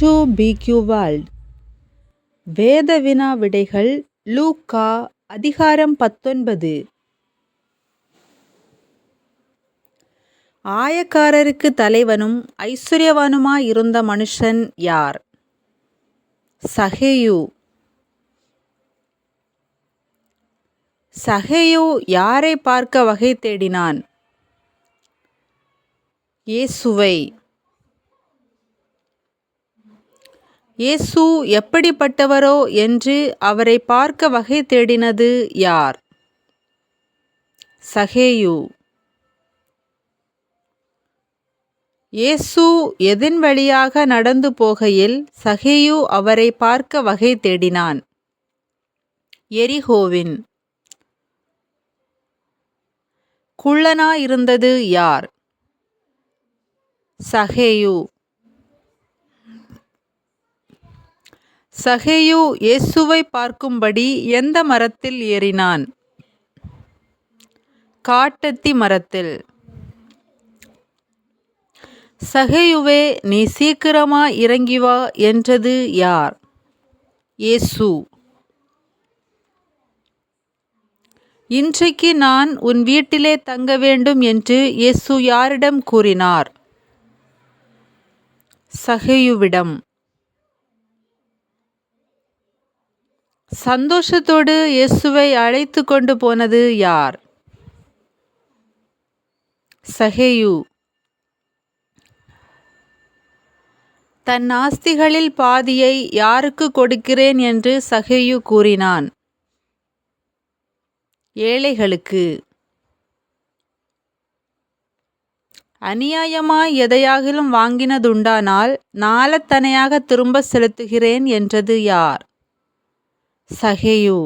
To பிக்யூ world வேத வினா விடைகள் லூக்கா அதிகாரம் பத்தொன்பது. ஆயக்காரருக்கு தலைவனும் ஐஸ்வர்யவானுமாயிருந்த மனுஷன் யார்? சஹேயு சஹேயு யாரை பார்க்க வகை தேடினான்? இயேசுவை. இயேசு எப்படிப்பட்டவரோ என்று அவரை பார்க்க வகை தேடினது யார்? சகேயு. இயேசு எதின் வழியாக நடந்து போகையில் சகேயு அவரை பார்க்க வகை தேடினான். எரிகோவின். குள்ளனாயிருந்தது யார்? சகேயு. சகேயு இயேசுவை பார்க்கும்படி எந்த மரத்தில் ஏறினான்? காட்டத்தி மரத்தில். சகையுவே நீ சீக்கிரமா இறங்கி வா என்றது யார்? இயேசு. இன்றைக்கு நான் உன் வீட்டிலே தங்க வேண்டும் என்று இயேசு யாரிடம் கூறினார்? சகையுவிடம். சந்தோஷத்தோடு இயேசுவை அழைத்து கொண்டு போனது யார்? சஹேயு தன் ஆஸ்திகளில் பாதியை யாருக்கு கொடுக்கிறேன் என்று சஹேயு கூறினான். ஏழைகளுக்கு. அநியாயமாய் எதையாகிலும் வாங்கினதுண்டானால் நாளத்தனையாக திரும்ப செலுத்துகிறேன் என்றது யார்? சகேயு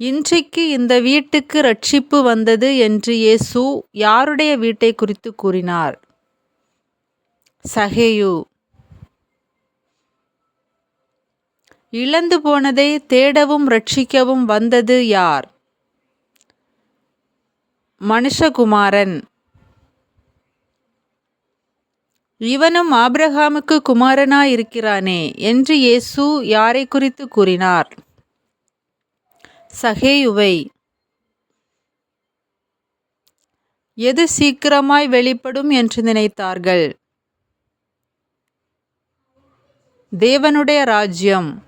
இன்றைக்கு இந்த வீட்டுக்கு ரட்சிப்பு வந்தது என்று இயேசு யாருடைய வீட்டை குறித்து கூறினார்? சகேயு இழந்து போனதை தேடவும் ரட்சிக்கவும் வந்தது யார்? மனுஷகுமாரன். இவனும் ஆபிரகாமுக்கு குமாரனாயிருக்கிறானே என்று இயேசு யாரை குறித்து கூறினார் சகேயுவை எது சீக்கிரமாய் வெளிப்படும் என்று நினைத்தார்கள்? தேவனுடைய ராஜ்யம்.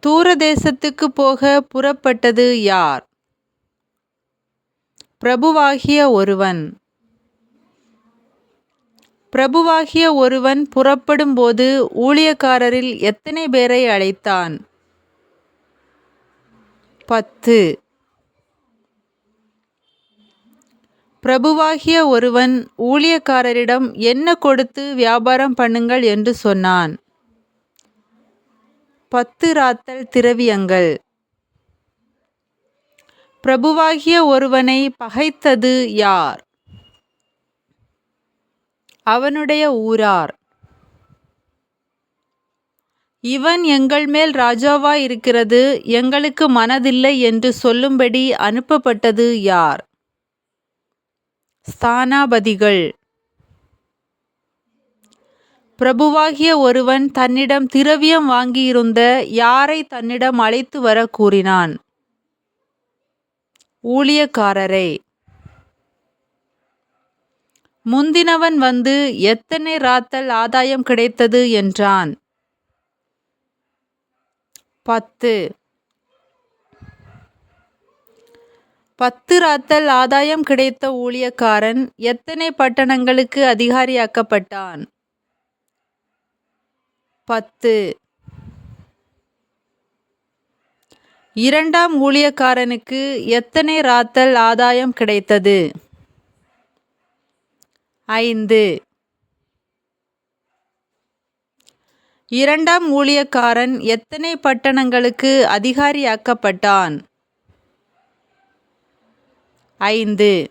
தூர தேசத்துக்கு போக புறப்பட்டது யார்? பிரபுவாகிய ஒருவன். பிரபுவாகிய ஒருவன் புறப்படும்போது ஊழியக்காரரில் எத்தனை பேரை அழைத்தான்? பத்து. பிரபுவாகிய ஒருவன் ஊழியக்காரரிடம் என்ன கொடுத்து வியாபாரம் பண்ணுங்கள் என்று சொன்னான். பத்து ராத்தல் திரவியங்கள். பிரபுவாகிய ஒருவனை பகைத்தது யார்? அவனுடைய ஊரார். இவன் எங்கள் மேல் ராஜாவாய் இருக்கிறது எங்களுக்கு மனதில்லை என்று சொல்லும்படி அனுப்பப்பட்டது யார்? ஸ்தானாபதிகள். பிரபுவாகிய ஒருவன் தன்னிடம் திரவியம் வாங்கியிருந்த யாரை தன்னிடம் அழைத்து வர கூறினான்? ஊழியக்காரரை. முந்தினவன் வந்து எத்தனை ராத்தல் ஆதாயம் கிடைத்தது என்றான். பத்து. பத்து ராத்தல் ஆதாயம் கிடைத்த ஊழியக்காரன் எத்தனை பட்டணங்களுக்கு அதிகாரியாக்கப்பட்டான்? பத்து. இரண்டாம் ஊழியக்காரனுக்கு எத்தனை ராத்தல் ஆதாயம் கிடைத்தது? ஐந்து. இரண்டாம் ஊழியக்காரன் எத்தனை பட்டணங்களுக்கு அதிகாரியாக்கப்பட்டான்? ஐந்து.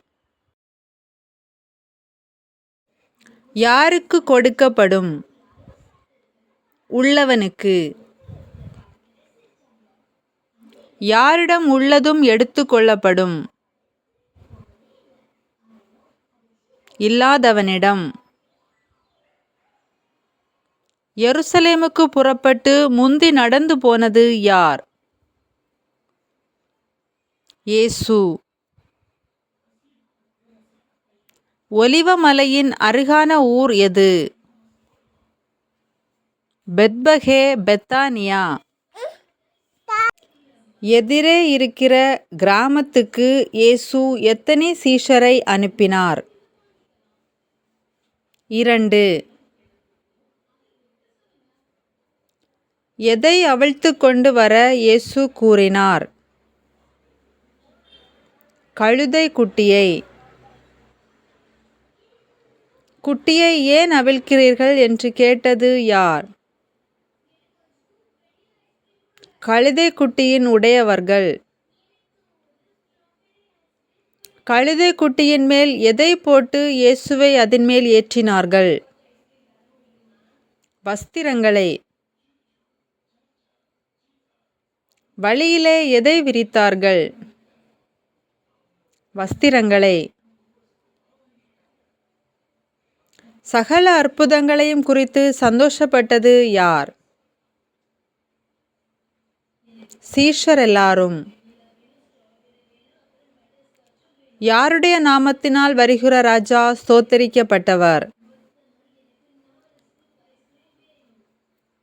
யாருக்கு கொடுக்கப்படும்? உள்ளவனுக்கு. யாரிடம் உள்ளதும் எடுத்து இல்லாதவனிடம். எருசலேமுக்கு புறப்பட்டு முந்தி நடந்து போனது யார்? இயேசு. ஒலிவமலையின் அருகான ஊர் எது? Bethphage Bethany. எதிரே இருக்கிற கிராமத்துக்கு இயேசு எத்தனை சீஷரை அனுப்பினார்? இரண்டு. எதை அவிழ்த்து கொண்டு வர இயேசு கூறினார்? கழுதை குட்டியை. குட்டியை ஏன் அவிழ்க்கிறீர்கள்? என்று கேட்டது யார்? கழுதை குட்டியின் உடையவர்கள். கழுதை குட்டியின் மேல் எதை போட்டு இயேசுவை அதன் மேல் ஏற்றினார்கள்? வஸ்திரங்களை. வழியிலே எதை விரித்தார்கள்? வஸ்திரங்களை. சகல அற்புதங்களையும் குறித்து சந்தோஷப்பட்டது யார்? சீஷர் எல்லாரும். யாருடைய நாமத்தினால் வருகிற ராஜா ஸ்தோத்தரிக்கப்பட்டவர்?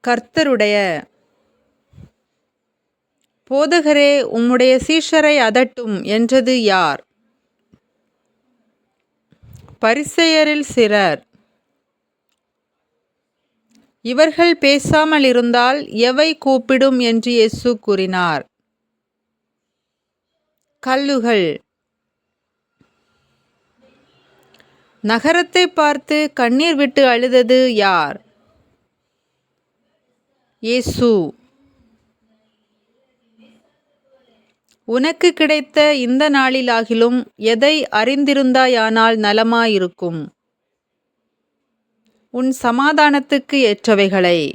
கர்த்தருடைய போதகரே உம்முடைய சீஷரை அதட்டும் என்றது யார்? பரிசெயரில் சிலர் இவர்கள் பேசாமல் இருந்தால் எவை கூப்பிடும் என்று இயேசு கூறினார். கல்லுகள். நகரத்தை பார்த்து கண்ணீர் விட்டு அழுதது யார்? இயேசு. உனக்கு கிடைத்த இந்த நாளிலாகிலும் எதை அறிந்திருந்தாயானால் நலமாயிருக்கும். உன் சமாதானத்துக்கு ஏற்றவைகளை.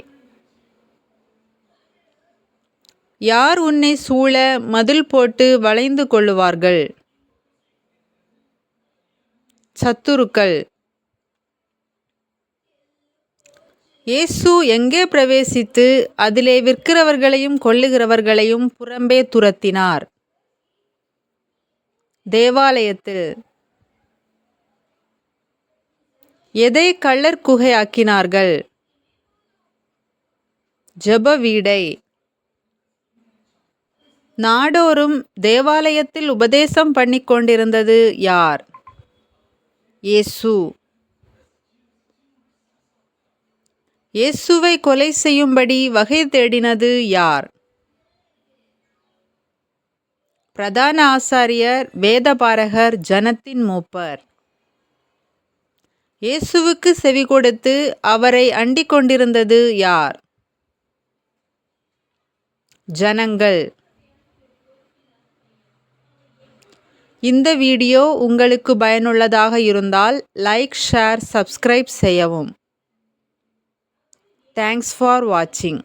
யார் உன்னை சூழ மதில் போட்டு வளைந்து கொள்ளுவார்கள்? சத்துருக்கள். இயேசு எங்கே பிரவேசித்து அதிலே விற்கிறவர்களையும் கொள்ளுகிறவர்களையும் புறம்பே துரத்தினார். தேவாலயத்தில். எதை கள்ளர் குகையாக்கினார்கள்? ஜப வீடை. நாடோறும் தேவாலயத்தில் உபதேசம் பண்ணி கொண்டிருந்தது யார்? இயேசு. இயேசுவை கொலை செய்யும்படி வகை தேடினது யார்? பிரதான ஆசாரியர் வேதபாரகர் ஜனத்தின் மூப்பர். இயேசுவுக்கு செவி கொடுத்து அவரை அண்டிக் கொண்டிருந்தது யார்? ஜனங்கள். இந்த வீடியோ உங்களுக்கு பயனுள்ளதாக இருந்தால் லைக் ஷேர் சப்ஸ்கிரைப் செய்யவும். தேங்க்ஸ் ஃபார் வாட்சிங்